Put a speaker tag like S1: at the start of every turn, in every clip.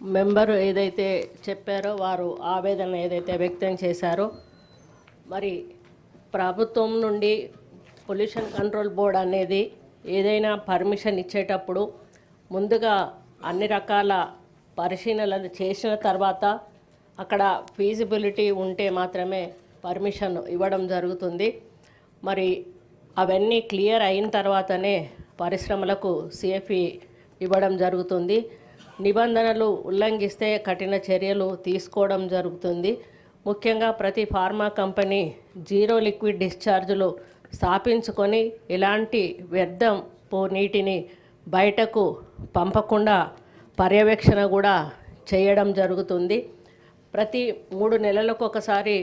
S1: Member ఏదైతే చెప్పారో వారు ఆవేదన ఏదైతే వ్యక్తం చేశారో మరి ప్రభుత్వం నుండి పొల్యూషన్ కంట్రోల్ బోర్డ్ అనేది ఏదైనా పర్మిషన్ ఇచ్చేటప్పుడు ముందుగా అన్ని రకాల పరిశీలనలు చేసిన తర్వాత అక్కడ ఫీజిబిలిటీ ఉంటే మాత్రమే పర్మిషన్ ఇవ్వడం జరుగుతుంది. మరి అవన్నీ క్లియర్ అయిన తర్వాతనే పరిశ్రమలకు సిఎఫ్ఈ ఇవ్వడం జరుగుతుంది. నిబంధనలు ఉల్లంఘిస్తే కఠిన చర్యలు తీసుకోవడం జరుగుతుంది. ముఖ్యంగా ప్రతి ఫార్మా కంపెనీ జీరో లిక్విడ్ డిశ్చార్జులు స్థాపించుకొని ఇలాంటి వ్యర్థం పో నీటిని బయటకు పంపకుండా పర్యవేక్షణ కూడా చేయడం జరుగుతుంది. ప్రతి మూడు నెలలకు ఒకసారి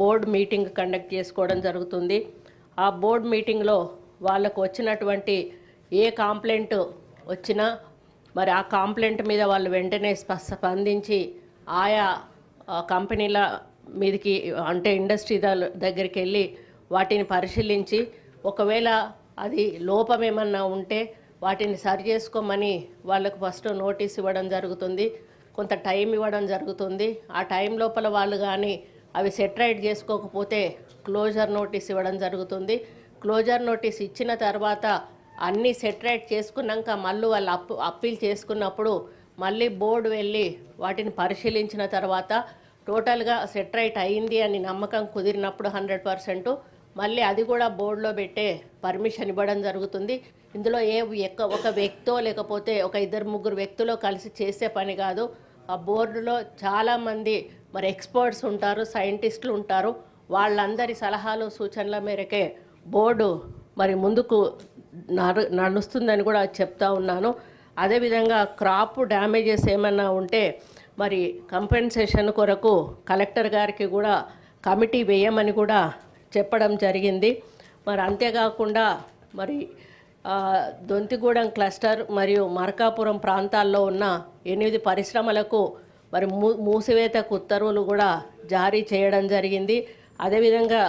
S1: బోర్డ్ మీటింగ్ కండక్ట్ చేసుకోవడం జరుగుతుంది. ఆ బోర్డ్ మీటింగ్లో వాళ్ళకు వచ్చినటువంటి ఏ కాంప్లైంట్ వచ్చినా మరి ఆ కాంప్లైంట్ మీద వాళ్ళు వెంటనే స్ప- స్పందించి ఆయా కంపెనీల మీదకి అంటే ఇండస్ట్రీ దగ్గరికి వెళ్ళి వాటిని పరిశీలించి ఒకవేళ అది లోపం ఏమన్నా ఉంటే వాటిని సరి చేసుకోమని వాళ్ళకు ఫస్ట్ నోటీస్ ఇవ్వడం జరుగుతుంది. కొంత టైం ఇవ్వడం జరుగుతుంది. ఆ టైం లోపల వాళ్ళు కానీ అవి సెటరైట్ చేసుకోకపోతే క్లోజర్ నోటీస్ ఇవ్వడం జరుగుతుంది. క్లోజర్ నోటీస్ ఇచ్చిన తర్వాత అన్నీ సెటరేట్ చేసుకున్నాక మళ్ళీ వాళ్ళు అప్పు అప్పీల్ చేసుకున్నప్పుడు మళ్ళీ బోర్డు వెళ్ళి వాటిని పరిశీలించిన తర్వాత టోటల్గా సెటరేట్ అయింది అని నమ్మకం కుదిరినప్పుడు హండ్రెడ్ పర్సెంట్. మళ్ళీ అది కూడా బోర్డులో పెట్టే పర్మిషన్ ఇవ్వడం జరుగుతుంది. ఇందులో ఏ ఎక్క ఒక వ్యక్తో లేకపోతే ఒక ఇద్దరు ముగ్గురు వ్యక్తులు కలిసి చేసే పని కాదు. ఆ బోర్డులో చాలామంది మరి ఎక్స్పర్ట్స్ ఉంటారు సైంటిస్టులు ఉంటారు. వాళ్ళందరి సలహాలు సూచనల మేరకే బోర్డు మరి ముందుకు నడు నడుస్తుందని కూడా చెప్తా ఉన్నాను. అదేవిధంగా క్రాప్ డ్యామేజెస్ ఏమన్నా ఉంటే మరి కంపెన్సేషన్ కొరకు కలెక్టర్ గారికి కూడా కమిటీ వేయమని కూడా చెప్పడం జరిగింది. మరి అంతేకాకుండా మరి దొంతిగూడెం క్లస్టర్ మరియు మార్కాపురం ప్రాంతాల్లో ఉన్న ఎనిమిది పరిశ్రమలకు మరి మూ మూసివేతకు ఉత్తర్వులు కూడా జారీ చేయడం జరిగింది. అదేవిధంగా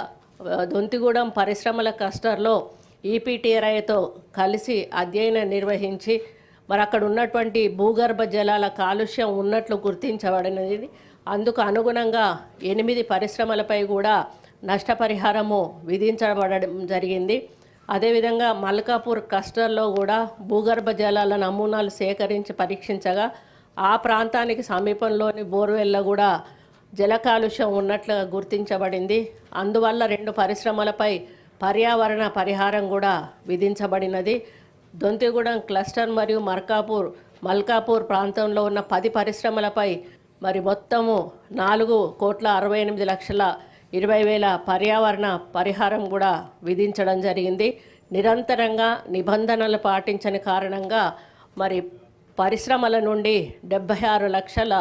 S1: దొంతిగూడెం పరిశ్రమల క్లస్టర్లో ఈపీటీఆర్ఐతో కలిసి అధ్యయనం నిర్వహించి మరి అక్కడ ఉన్నటువంటి భూగర్భ జలాల కాలుష్యం ఉన్నట్లు గుర్తించబడినది. అందుకు అనుగుణంగా ఎనిమిది పరిశ్రమలపై కూడా నష్టపరిహారము విధించబడడం జరిగింది. అదేవిధంగా మల్కాపూర్ క్లస్టర్లో కూడా భూగర్భ జలాల నమూనాలు సేకరించి పరీక్షించగా ఆ ప్రాంతానికి సమీపంలోని బోర్వెల్లో కూడా జల కాలుష్యం ఉన్నట్లుగా గుర్తించబడింది. అందువల్ల రెండు పరిశ్రమలపై పర్యావరణ పరిహారం కూడా విధించబడినది. దొంతిగూడెం క్లస్టర్ మరియు మర్కాపూర్ మల్కాపూర్ ప్రాంతంలో ఉన్న పది పరిశ్రమలపై మరి మొత్తము నాలుగు కోట్ల అరవై ఎనిమిది లక్షల ఇరవై వేల పర్యావరణ పరిహారం కూడా విధించడం జరిగింది. నిరంతరంగా నిబంధనలు పాటించని కారణంగా మరి పరిశ్రమల నుండి డెబ్బై ఆరు లక్షల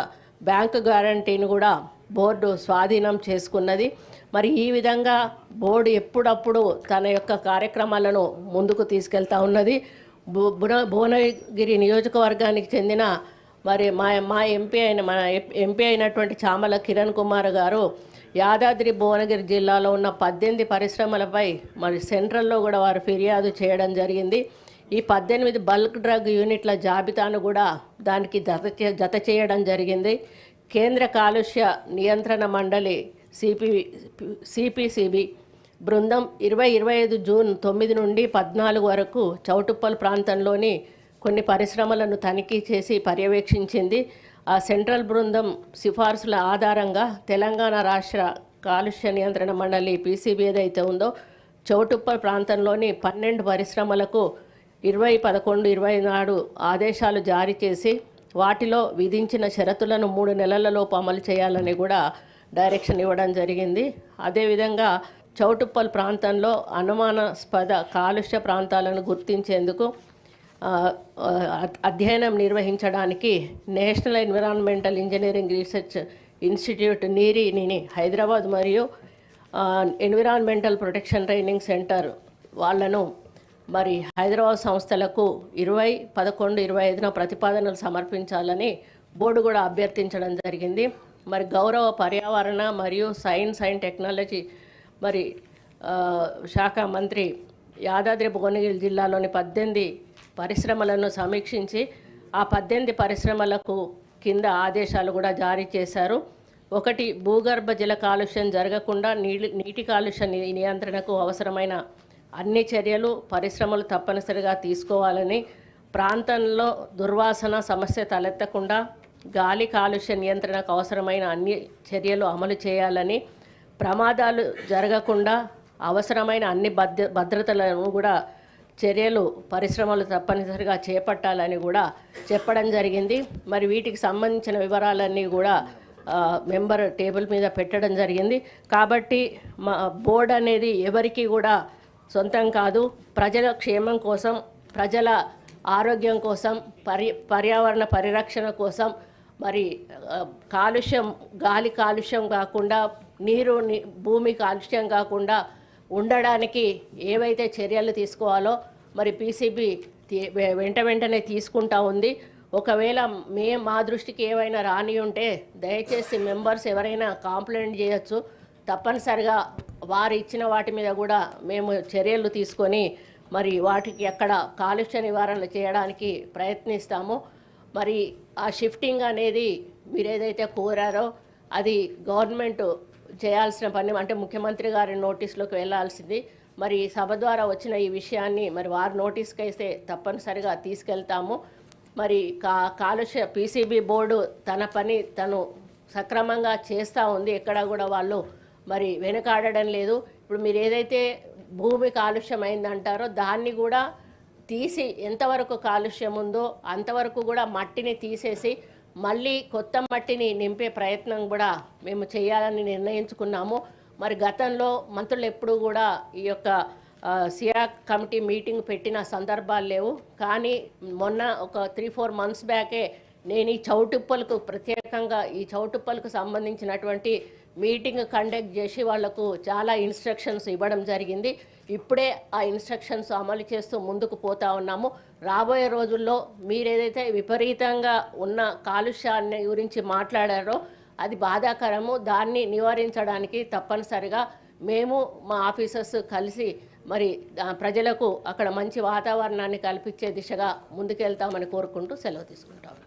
S1: బ్యాంకు గ్యారంటీని కూడా బోర్డు స్వాధీనం చేసుకున్నది. మరి ఈ విధంగా బోర్డు ఎప్పుడప్పుడు తన యొక్క కార్యక్రమాలను ముందుకు తీసుకెళ్తా ఉన్నది. భున- భువనగిరి నియోజకవర్గానికి చెందిన మరి మా మా ఎంపీ అయిన మన ఎంపీ అయినటువంటి చామల కిరణ్ కుమార్ గారు యాదాద్రి భువనగిరి జిల్లాలో ఉన్న పద్దెనిమిది పరిశ్రమలపై మరి సెంట్రల్లో కూడా వారు ఫిర్యాదు చేయడం జరిగింది. ఈ పద్దెనిమిది బల్క్ డ్రగ్ యూనిట్ల జాబితాను కూడా దానికి జత జత చేయడం జరిగింది. కేంద్ర కాలుష్య నియంత్రణ మండలి సిపి సిపిసిబి బృందం ఇరవై ఇరవై ఐదు జూన్ తొమ్మిది నుండి పద్నాలుగు వరకు చౌటుప్పల్ ప్రాంతంలోని కొన్ని పరిశ్రమలను తనిఖీ చేసి పర్యవేక్షించింది. ఆ సెంట్రల్ బృందం సిఫార్సుల ఆధారంగా తెలంగాణ రాష్ట్ర కాలుష్య నియంత్రణ మండలి పీసీబీ ఏదైతే ఉందో చౌటుప్పల్ ప్రాంతంలోని పన్నెండు పరిశ్రమలకు ఇరవై పదకొండు ఇరవై నాడు ఆదేశాలు జారీ చేసి వాటిలో విధించిన షరతులను మూడు నెలలలోపు అమలు చేయాలని కూడా డైరెక్షన్ ఇవ్వడం జరిగింది. అదేవిధంగా చౌటుప్పల్ ప్రాంతంలో అనుమానాస్పద కాలుష్య ప్రాంతాలను గుర్తించేందుకు అధ్యయనం నిర్వహించడానికి national environmental engineering research institute నీరిని Hyderabad మరియు ఎన్విరాన్మెంటల్ ప్రొటెక్షన్ ట్రైనింగ్ సెంటర్ వాళ్ళను మరి హైదరాబాద్ సంస్థలకు ఇరవై పదకొండు ఇరవై ఐదున ప్రతిపాదనలు సమర్పించాలని బోర్డు కూడా అభ్యర్థించడం జరిగింది. మరి గౌరవ పర్యావరణ మరియు సైన్స్ అండ్ టెక్నాలజీ మరి శాఖ మంత్రి యాదాద్రి భువనగిరి జిల్లాలోని పద్దెనిమిది పరిశ్రమలను సమీక్షించి ఆ పద్దెనిమిది పరిశ్రమలకు కింద ఆదేశాలు కూడా జారీ చేశారు. ఒకటి భూగర్భ జల కాలుష్యం జరగకుండా నీటి కాలుష్య నియంత్రణకు అవసరమైన అన్ని చర్యలు పరిశ్రమలు తప్పనిసరిగా తీసుకోవాలని ప్రాంతంలో దుర్వాసన సమస్య తలెత్తకుండా గాలి కాలుష్య నియంత్రణకు అవసరమైన అన్ని చర్యలు అమలు చేయాలని ప్రమాదాలు జరగకుండా అవసరమైన అన్ని భద్ర భద్రతలను కూడా చర్యలు పరిశ్రమలు తప్పనిసరిగా చేపట్టాలని కూడా చెప్పడం జరిగింది. మరి వీటికి సంబంధించిన వివరాలన్నీ కూడా మెంబర్ టేబుల్ మీద పెట్టడం జరిగింది. కాబట్టి మా బోర్డు అనేది ఎవరికి కూడా సొంతం కాదు ప్రజల క్షేమం కోసం ప్రజల ఆరోగ్యం కోసం పరి పర్యావరణ పరిరక్షణ కోసం మరి కాలుష్యం గాలి కాలుష్యం కాకుండా నీరు ని- భూమి కాలుష్యం కాకుండా ఉండడానికి ఏవైతే చర్యలు తీసుకోవాలో మరి పీసీబీ వెంట వెంటనే తీసుకుంటా ఉంది. ఒకవేళ మే మా దృష్టికి ఏవైనా రాని ఉంటే దయచేసి మెంబర్స్ ఎవరైనా కాంప్లైంట్ చేయొచ్చు. తప్పనిసరిగా వారు ఇచ్చిన వాటి మీద కూడా మేము చర్యలు తీసుకొని మరి వాటికి ఎక్కడ కాలుష్య నివారణలు చేయడానికి ప్రయత్నిస్తాము. మరి ఆ షిఫ్టింగ్ అనేది మీరు ఏదైతే కోరారో అది గవర్నమెంట్ చేయాల్సిన పని అంటే ముఖ్యమంత్రి గారి నోటీస్లోకి వెళ్ళాల్సింది. మరి సభ ద్వారా వచ్చిన ఈ విషయాన్ని మరి వారు నోటీస్కి అయితే తప్పనిసరిగా తీసుకెళ్తాము. మరి కా కాలుష్య పీసీబీ బోర్డు తన పని తను సక్రమంగా చేస్తూ ఉంది. ఎక్కడ కూడా వాళ్ళు మరి వెనకాడడం లేదు. ఇప్పుడు మీరు ఏదైతే భూమి కాలుష్యం అయిందంటారో దాన్ని కూడా తీసి ఎంతవరకు కాలుష్యం ఉందో అంతవరకు కూడా మట్టిని తీసేసి మళ్ళీ కొత్త మట్టిని నింపే ప్రయత్నం కూడా మేము చేయాలని నిర్ణయించుకున్నాము. మరి గతంలో మంత్రులు ఎప్పుడూ కూడా ఈ యొక్క ఆ, సియా కమిటీ మీటింగ్ పెట్టిన సందర్భాలు లేవు. కానీ మొన్న ఒక త్రీ ఫోర్ మంత్స్ బ్యాకే నేను ఈ చౌటుప్పలకు ప్రత్యేకంగా ఈ చౌటుప్పలకు సంబంధించినటువంటి మీటింగ్ కండక్ట్ చేసి వాళ్ళకు చాలా ఇన్స్ట్రక్షన్స్ ఇవ్వడం జరిగింది. ఇప్పుడే ఆ ఇన్స్ట్రక్షన్స్ అమలు చేస్తూ ముందుకు పోతా ఉన్నాము. రాబోయే రోజుల్లో మీరేదైతే విపరీతంగా ఉన్న కాలుష్యాన్ని గురించి మాట్లాడారో అది బాధాకరము. దాన్ని నివారించడానికి తప్పనిసరిగా మేము మా ఆఫీసర్స్ కలిసి మరి ప్రజలకు అక్కడ మంచి వాతావరణాన్ని కల్పించే దిశగా ముందుకెళ్తామని కోరుకుంటూ సెలవు తీసుకుంటాం.